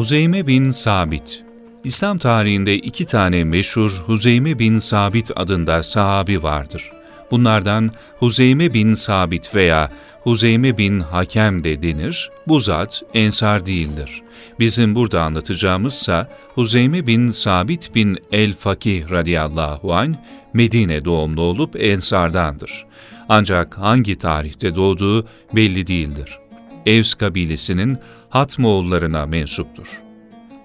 Huzeyme bin Sabit İslam tarihinde iki tane meşhur Huzeyme bin Sabit adında sahabi vardır. Bunlardan Huzeyme bin Sabit veya Huzeyme bin Hakem de denir. Bu zat ensar değildir. Bizim burada anlatacağımızsa Huzeyme bin Sabit bin el-Fakih radıyallahu anh Medine doğumlu olup ensardandır. Ancak hangi tarihte doğduğu belli değildir. Evs kabilesinin Hatmoğullarına mensuptur.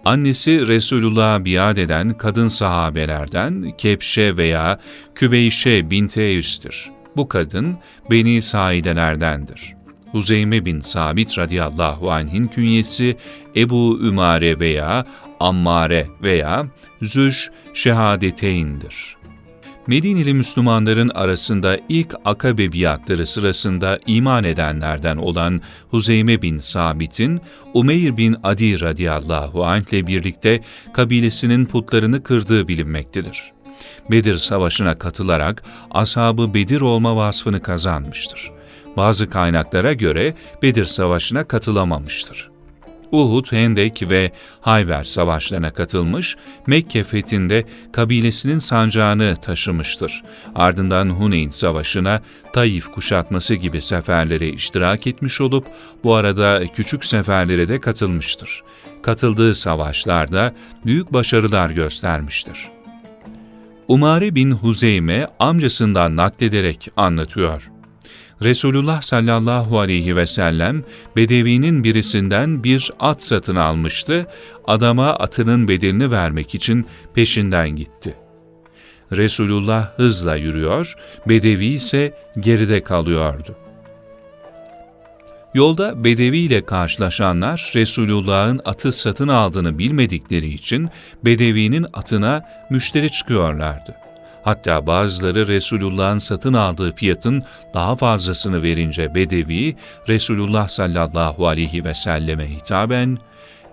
Annesi Resulullah'a biat eden kadın sahabelerden Kepşe veya Kübeyşe binti Evs'tir. Bu kadın Beni Saidelerdendir. Huzeyme bin Sabit radıyallahu anh'in künyesi Ebu Ümare veya Ammare veya Züş Şehadeteyn'dir. Medineli Müslümanların arasında ilk akabe biatları sırasında iman edenlerden olan Huzeyme bin Sabit'in Umeyr bin Adi radıyallahu anh ile birlikte kabilesinin putlarını kırdığı bilinmektedir. Bedir Savaşı'na katılarak ashabı Bedir olma vasfını kazanmıştır. Bazı kaynaklara göre Bedir Savaşı'na katılamamıştır. Uhud, Hendek ve Hayber savaşlarına katılmış, Mekke fethinde kabilesinin sancağını taşımıştır. Ardından Huneyn Savaşı'na, Taif kuşatması gibi seferlere iştirak etmiş olup bu arada küçük seferlere de katılmıştır. Katıldığı savaşlarda büyük başarılar göstermiştir. Umare bin Huzeyme amcasından naklederek anlatıyor. Resulullah sallallahu aleyhi ve sellem bedevinin birisinden bir at satın almıştı, adama atının bedelini vermek için peşinden gitti. Resulullah hızla yürüyor, bedevi ise geride kalıyordu. Yolda Bedevi ile karşılaşanlar Resulullah'ın atı satın aldığını bilmedikleri için Bedevi'nin atına müşteri çıkıyorlardı. Hatta bazıları Resulullah'ın satın aldığı fiyatın daha fazlasını verince Bedevi, Resulullah sallallahu aleyhi ve selleme hitaben,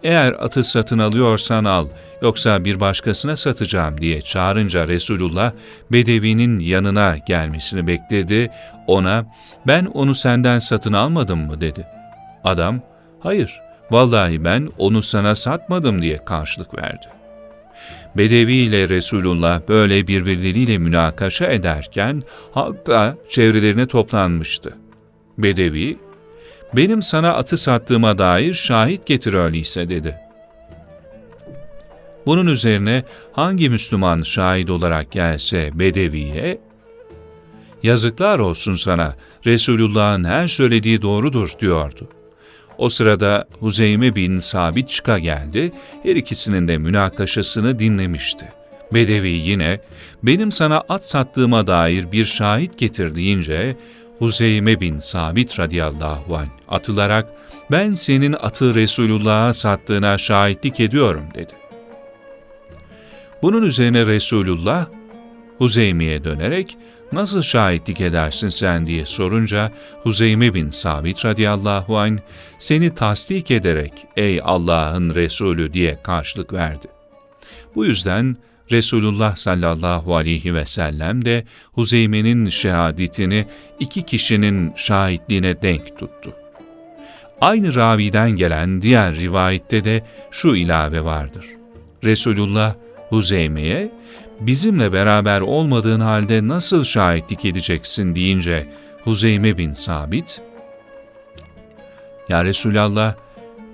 eğer atı satın alıyorsan al, yoksa bir başkasına satacağım diye çağırınca Resulullah, Bedevi'nin yanına gelmesini bekledi, ona, ben onu senden satın almadım mı dedi. Adam, hayır, vallahi ben onu sana satmadım diye karşılık verdi. Bedevi ile Resulullah böyle birbirleriyle münakaşa ederken halk da çevrelerine toplanmıştı. Bedevi, benim sana atı sattığıma dair şahit getir öyleyse dedi. Bunun üzerine hangi Müslüman şahit olarak gelse Bedevi'ye, yazıklar olsun sana, Resulullah'ın her söylediği doğrudur diyordu.'' O sırada Huzeyme bin Sabit çıka geldi, her ikisinin de münakaşasını dinlemişti. Bedevi yine, benim sana at sattığıma dair bir şahit getir deyince, Huzeyme bin Sabit radıyallahu anh atılarak, ben senin atı Resulullah'a sattığına şahitlik ediyorum dedi. Bunun üzerine Resulullah, Huzeymi'ye dönerek, nasıl şahitlik edersin sen diye sorunca Huzeyme bin Sabit radıyallahu anh seni tasdik ederek ey Allah'ın Resulü diye karşılık verdi. Bu yüzden Resulullah sallallahu aleyhi ve sellem de Huzeyme'nin şehadetini iki kişinin şahitliğine denk tuttu. Aynı raviden gelen diğer rivayette de şu ilave vardır. Resulullah Huzeyme'ye bizimle beraber olmadığın halde nasıl şahitlik edeceksin deyince Huzeyme bin Sabit, Ya Resulallah,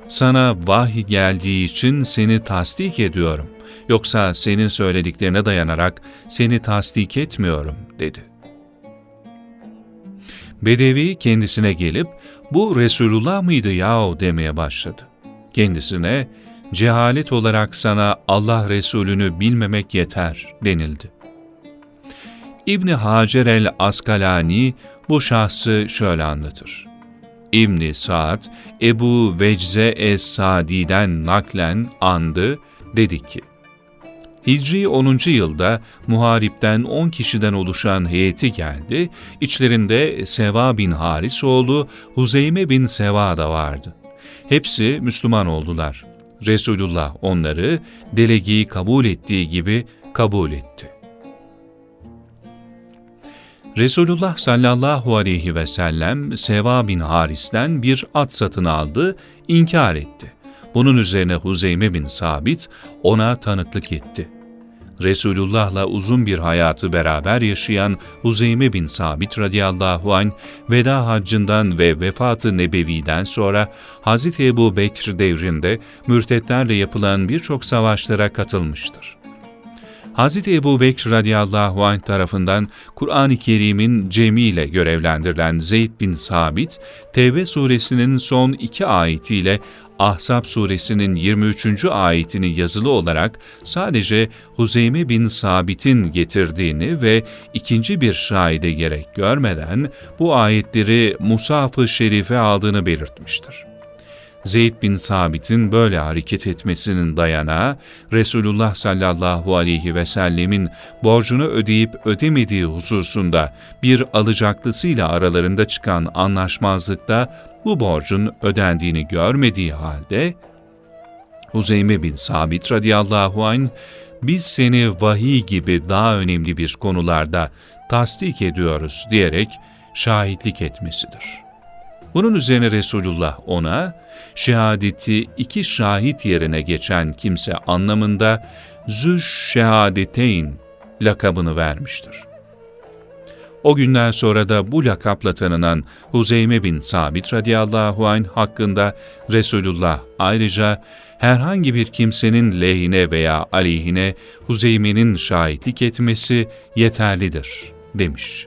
sana vahiy geldiği için seni tasdik ediyorum. Yoksa senin söylediklerine dayanarak seni tasdik etmiyorum dedi. Bedevi kendisine gelip bu Resulullah mıydı yahu demeye başladı. Kendisine cehalet olarak sana Allah Resulünü bilmemek yeter denildi. İbni Hacer el-Askalani bu şahsı şöyle anlatır. İbni Sa'd, Ebu Vecze es-Sadi'den naklen andı, dedi ki, Hicri 10. yılda muharipten 10 kişiden oluşan heyeti geldi, içlerinde Seva bin Harisoğlu, Huzeyme bin Seva da vardı. Hepsi Müslüman oldular. Resulullah onları delegeyi kabul ettiği gibi kabul etti. Resulullah sallallahu aleyhi ve sellem Seva bin Haris'ten bir at satın aldı, inkar etti. Bunun üzerine Huzeyme bin Sabit ona tanıklık etti. Resulullah'la uzun bir hayatı beraber yaşayan Huzeyme bin Sabit radıyallahu anh, veda haccından ve vefatı nebeviden sonra Hz. Ebu Bekr devrinde mürtetlerle yapılan birçok savaşlara katılmıştır. Hz. Ebu Bekr radıyallahu anh tarafından Kur'an-ı Kerim'in cemiyle görevlendirilen Zeyd bin Sabit, Tevbe suresinin son iki ayetiyle Ahzab suresinin 23. ayetini yazılı olarak sadece Huzeyme bin Sabit'in getirdiğini ve ikinci bir şahide gerek görmeden bu ayetleri Musaf-ı Şerife aldığını belirtmiştir. Zeyd bin Sabit'in böyle hareket etmesinin dayanağı, Resulullah sallallahu aleyhi ve sellemin borcunu ödeyip ödemediği hususunda bir alacaklısıyla aralarında çıkan anlaşmazlıkta bu borcun ödendiğini görmediği halde, Huzeyme bin Sabit radıyallahu anh, biz seni vahiy gibi daha önemli bir konularda tasdik ediyoruz diyerek şahitlik etmesidir.'' Bunun üzerine Resulullah ona, şehadeti iki şahit yerine geçen kimse anlamında züş şehadeteyn lakabını vermiştir. O günden sonra da bu lakapla tanınan Huzeyme bin Sabit radıyallahu anh hakkında Resulullah ayrıca herhangi bir kimsenin lehine veya aleyhine Huzeyme'nin şahitlik etmesi yeterlidir demiş.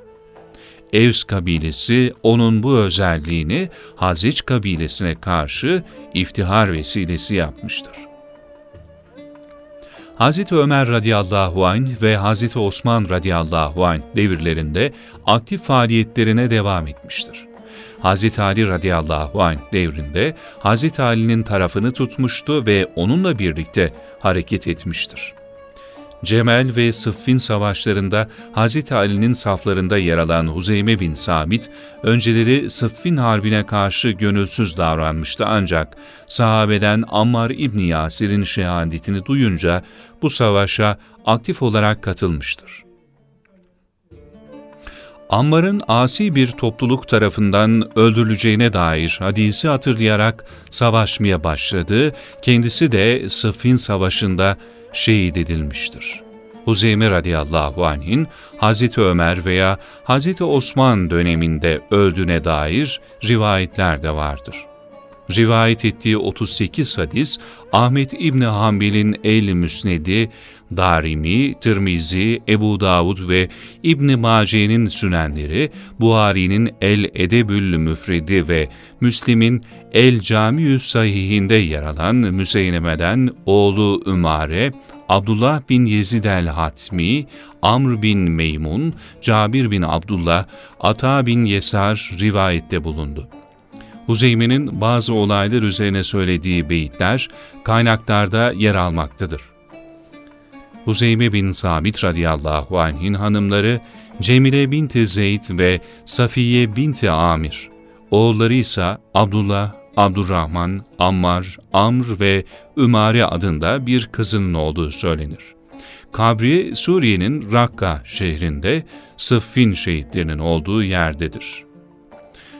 Evs kabilesi onun bu özelliğini Hazreç kabilesine karşı iftihar vesilesi yapmıştır. Hz. Ömer radıyallahu anh ve Hz. Osman radıyallahu anh devirlerinde aktif faaliyetlerine devam etmiştir. Hz. Ali radıyallahu anh devrinde Hz. Ali'nin tarafını tutmuştu ve onunla birlikte hareket etmiştir. Cemel ve Sıffin savaşlarında Hz. Ali'nin saflarında yer alan Huzeyme bin Sabit, önceleri Sıffin Harbi'ne karşı gönülsüz davranmıştı ancak sahabeden Ammar İbni Yasir'in şehadetini duyunca bu savaşa aktif olarak katılmıştır. Ammar'ın asi bir topluluk tarafından öldürüleceğine dair hadisi hatırlayarak savaşmaya başladı, kendisi de Sıffin Savaşı'nda şehit edilmiştir. Huzeyme radıyallahu anh'in Hazreti Ömer veya Hazreti Osman döneminde öldüğüne dair rivayetler de vardır. Rivayet ettiği 38 hadis Ahmet İbni Hanbel'in El Müsnedi, Darimi, Tirmizi, Ebu Davud ve İbn Mace'nin sünenleri, Buhari'nin El Edebül Müfredi ve Müslim'in El Camiü Sahihinde yer alan Müseyneme'den oğlu Ümare, Abdullah bin Yezid el-Hatmi, Amr bin Meymun, Cabir bin Abdullah, Ata bin Yesar rivayette bulundu. Huzeyme'nin bazı olaylar üzerine söylediği beyitler kaynaklarda yer almaktadır. Huzeyme bin Sabit radıyallahu anh'in hanımları Cemile binti Zeyd ve Safiye binti Amir. Oğulları ise Abdullah, Abdurrahman, Ammar, Amr ve Ümare adında bir kızının olduğu söylenir. Kabri Suriye'nin Rakka şehrinde Sıffin şehitlerinin olduğu yerdedir.